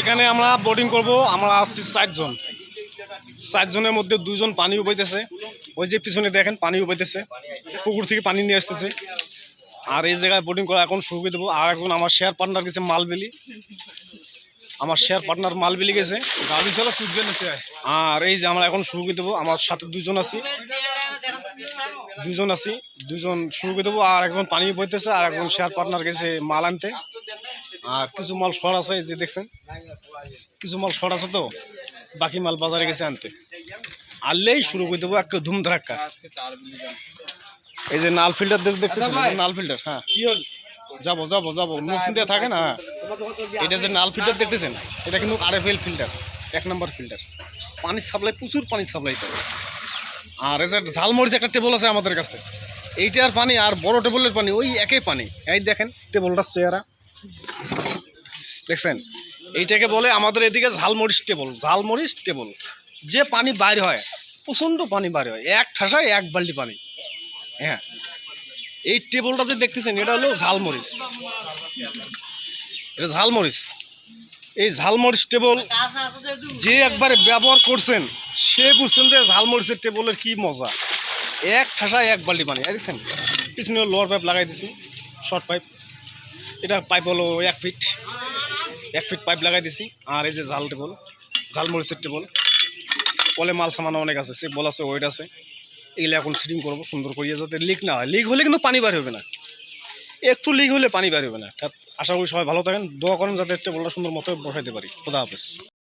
এখানে আমরা বোটিং করব আমরা আসছি চারজন চারজনের মধ্যে দুজন পানি উপাইতেছে ওই যে পিছনে দেখেন পানি উপাইতেছে পুকুর থেকে পানি নিয়ে আসতেছে। আর এই জায়গায় বোটিং করা এখন শুরু করে দেবো। আর একজন আমার শেয়ার পার্টনার গেছে মালবেলি। আমার শেয়ার পার্টনার মালবেলি গেছে। গাড়ি চলা সূর্য নিচে আর এই যে আমরা এখন শুরু করে দেবো। আমার সাথে দুজন আছি। দুজন আছি। দুজন শুরু করে দেবো। আর একজন পানি বইতেছে আর একজন শেয়ার পার্টনার গেছে মাল আনতে। আর কিছু মাল শর্ট আছে যে দেখছেন? কিছু মাল শর্ট আছে তো? বাকি মাল বাজারে গেছে আনতে। আনলেই শুরু করে দেবো একটা ধুম ধাক্কা এই যে নাল ফিল্টার দেখতে নাল ফিল্টার হ্যাঁ। যাব যাব যাব। মসজিদে থাকে না? এটা যে নাল ফিল্টার দেখতেছেন? এটা কিন্তু আরএফএল ফিল্টার এক নম্বর ফিল্টার। পানির সাপ্লাই প্রচুর পানির সাপ্লাই করে। আর এই যে ঝালমরিচ একটা টেবল আছে আমাদের কাছে। এইটার পানি আর বড় টেবলের পানি ওই একই পানি। এই দেখেন টেবলটার চেহারা। দেখছেন, এইটাকে বলে আমাদের এদিকে ঝালমরিচ টেবল ঝালমরিচ টেবল যে পানি বাইর হয়, প্রচণ্ড পানি বাইর হয়, এক ঠাসায় এক বালতি পানি। হ্যাঁ এই টেবলটা যে দেখতেছেন, এটা হলো ঝালমরিচ। এটা ঝালমরিচ। এই ঝালমরিচ টেবল যে একবারে ব্যবহার করছেন, সে বুঝছেন যে ঝালমরিচের টেবলের কি মজা। এক ঠাসায় এক বালতি পানি। দেখছেন, পিছনে লোয়ার পাইপ লাগাই দিছি শর্ট পাইপ এটা পাইপ হলো এক ফিট। এক ফিট পাইপ লাগাই দিছি। আর এই যে ঝাল টেবল ঝালমরিচের টেবল। কলে মাল সামানো অনেক আছে, সে বল আছে, ওয়েট আছে। এগুলো এখন সিটিং করব, সুন্দর করিয়ে যাতে লিক না হয়। লিক হলে কিন্তু পানি বার হবে না। একটু লিক হলে পানি বার হবে না। আশা করি সবাই ভালো থাকেন। দোয়া করেন যাতে টেবলটা সুন্দর মতো বসাইতে পারি। খোদা হাফেজ।